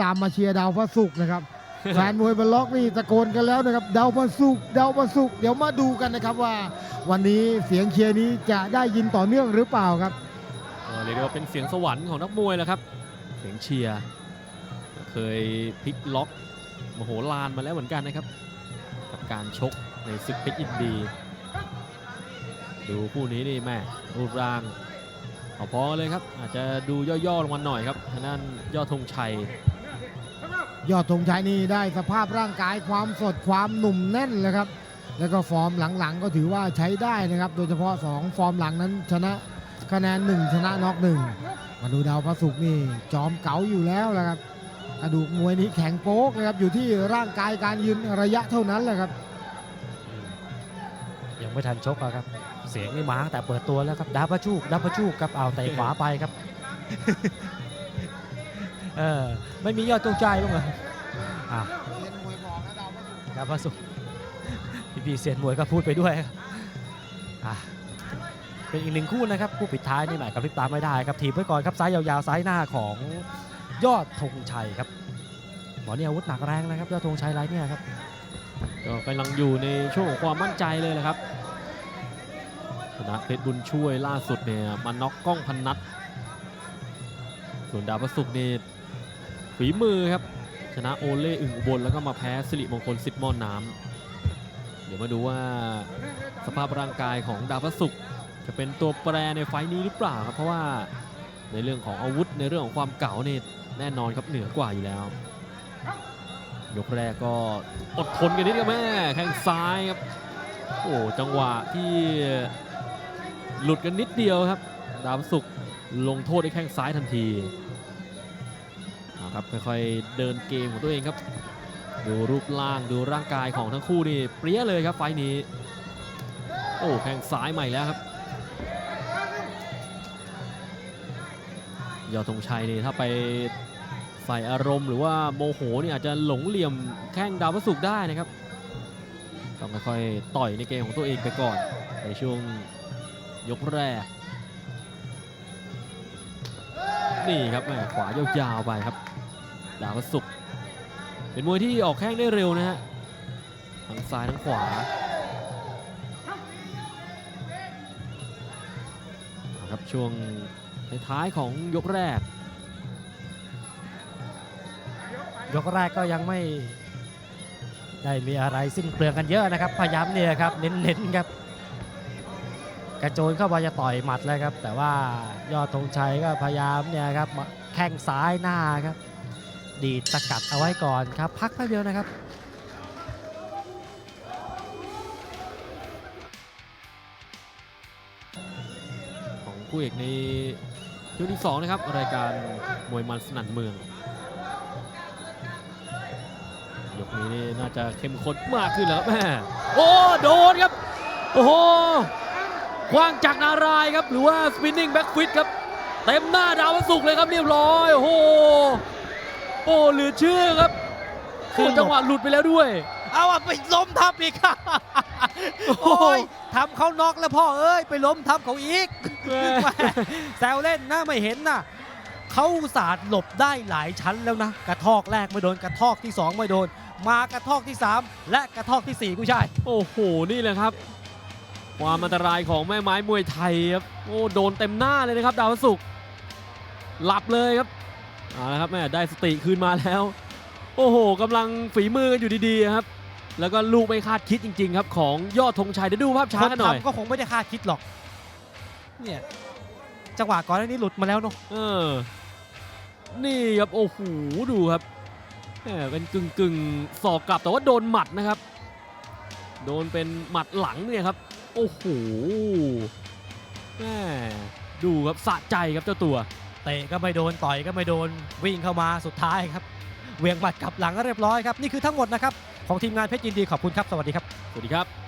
ตามมาเชียร์ดาวพระศุกร์นะครับแฟนมวยบนล็อกนี่ตะโกนกันแล้วนะครับดาวพระศุกร์ดาวพระศุกร์เดี๋ยวมาดูกันนะครับว่า วันนี้เสียงเชียร์นี้จะได้ยินต่อเนื่องหรือเปล่าครับเออเรียกได้ว่าเป็นเสียงสวรรค์ของนักมวยแหล้วครับ เสียงเชียร์เคยพลิกล็อกมโหฬารมาแล้วเหมือนกันนะครับกับการชกในศึกเพชรอินดี ดูคู่นี้นี่แม่รูปร่างเอาพอๆเลยครับ อาจจะดูย่อๆลงมาหน่อยครับทางด้านยอดธงชัย ยอดธงชัยนี่ได้สภาพร่างกายความสดความหนุ่มแน่นเลยครับ แล้วก็ฟอร์มหลังๆก็ถือว่าใช้ได้นะครับ โดยเฉพาะ 2 ฟอร์มหลังนั้นชนะคะแนน 1 ชนะน็อกหนึ่งมาดูดาวพระศุกร์นี่จอมเก๋าอยู่แล้วแหละครับกระดูกมวยนี้แข็งโป๊กนะครับอยู่ที่ร่างกายการยืนระยะเท่านั้นแหละครับ ยังไม่ทันชกอะครับ เสียงนี่มาตั้งแต่เปิดตัวแล้วครับดาบประชูกดาบประชูกครับเอาเตะขวาไปครับ เออไม่มียอดจงใจบ้างเหรออะดาบประสุกพี่พีเซียนมวยก็พูดไปด้วยครับอะเป็นอีกหนึ่งคู่นะครับคู่ปิดท้ายนี่แหมกับพริบตาไม่ได้ครับถีบไว้ก่อนครับซ้ายยาวๆซ้ายหน้าของยอดธงชัยครับหมอนี่อาวุธหนักแรงนะครับยอดธงชัยไรเนี่ยครับก็กำลังอยู่ในช่วงของความมั่นใจเลยแหละครับชนะเพชรบุญช่วยล่าสุดเนี่ยมาน็อกกล้องพันนัดส่วนดาวประสุกนี่ ฝีมือครับ ชนะโอเล่อึ่งอุบลแล้วก็มาแพ้สิริมงคลสิทธิ์มอนน้ำเดี๋ยวมาดูว่าสภาพร่างกายของดาวพระศุกร์จะเป็นตัวแปรในไฟต์นี้หรือเปล่าครับ เพราะว่าในเรื่องของอาวุธในเรื่องของความเก่าเนี่ยแน่นอนครับเหนือกว่าอยู่แล้ว ยกแรกก็อดทนกันนิดกับแม่แข้งซ้ายครับโอ้จังหวะที่หลุดกันนิดเดียวครับ ดาวสุกร์ลงโทษด้วยแข้งซ้ายทันที ครับค่อยๆเดินเกมของตัวเองครับ ดูรูปร่างดูร่างกายของทั้งคู่นี่เปรี้ยเลยครับไฟนี้ โอ้แข้งซ้ายใหม่แล้วครับ ยอดธงชัยนี่ถ้าไปใส่อารมณ์หรือว่าโมโหนี่อาจจะหลงเหลี่ยมแข้งดาวพระศุกร์ได้นะครับ ต้องค่อยๆต่อยในเกมของตัวเองไปก่อน ในช่วงยกแรก นี่ครับแม่ขวายาวๆไปครับ ดาวพระศุกเป็นมวยที่ออกแข้งได้เร็วนะฮะทั้งซ้ายทั้งขวาครับช่วงท้ายของยกแรก ยกแรกก็ยังไม่ได้มีอะไรสิ้นเปลืองกันเยอะนะครับ พยายามเนี่ยครับเน้นๆครับกระโจนเข้าไปจะต่อยหมัดเลยครับ แต่ว่ายอดธงชัยก็พยายามเนี่ยครับแข้งซ้ายหน้าครับ ดีดสกัดเอาไว้ก่อนครับ พักแป๊บเดียวนะครับของคู่เอกในช่วงที่สองนะครับ รายการมวยมันสนั่นเมือง ยกนี้น่าจะเข้มข้นมากขึ้นแล้วแม่โอ้โดนครับ โอ้โหคว้างจากนารายครับ หรือว่าสปินนิ่งแบ็กฟิตครับ เต็มหน้าดาวพระศุกร์เลยครับเรียบร้อย โอ้โห โอ้เหลือเชื่อครับคือจังหวะหลุดไปแล้วด้วย เอาอะไปล้มทับอีกโอ้ยทำเขาน็อกแล้วพ่อเอ้ยไปล้มทับเขาอีกแม่แม่แซวเล่นนะไม่เห็นนะเขาอุตสาดหลบได้หลายชั้นแล้วนะ กระทอกแรกไม่โดนกระทอกที่ 2 ไม่โดน มากระทอกที่ 3 และกระทอกที่4ผู้ชายโอ้โหนี่แหละครับ ความอันตรายของแม่ไม้มวยไทยครับโอ้โดนเต็มหน้าเลยนะครับดาวสุกร์หลับเลยครับ เอาละครับแม่ได้สติคืนมาแล้ว โอ้โหกำลังฝีมือกันอยู่ดีๆครับ แล้วก็ลูกไม่คาดคิดจริง ๆ ครับ ของยอดธงชัยเดี๋ยวดูภาพช้าคนกันหน่อยทำก็คงไม่ได้คาดคิดหรอกเนี่ยจังหวะก่อนหน้านี้หลุดมาแล้วเนาะเออ นี่ครับโอ้โหดูครับแหมเป็นกึ่งกึ่งๆศอกกลับแต่ว่าโดนหมัดนะครับ โดนเป็นหมัดหลังเนี่ยครับ โอ้โหแหมดูครับสะใจครับเจ้าตัว เตะก็ไม่โดนต่อยก็ไม่โดนวิ่งเข้ามาสุดท้ายครับเวียงบัดกลับหลังก็เรียบร้อยครับนี่คือทั้งหมดนะครับของทีมงานเพชรยินดีขอบคุณครับสวัสดีครับสวัสดีครับ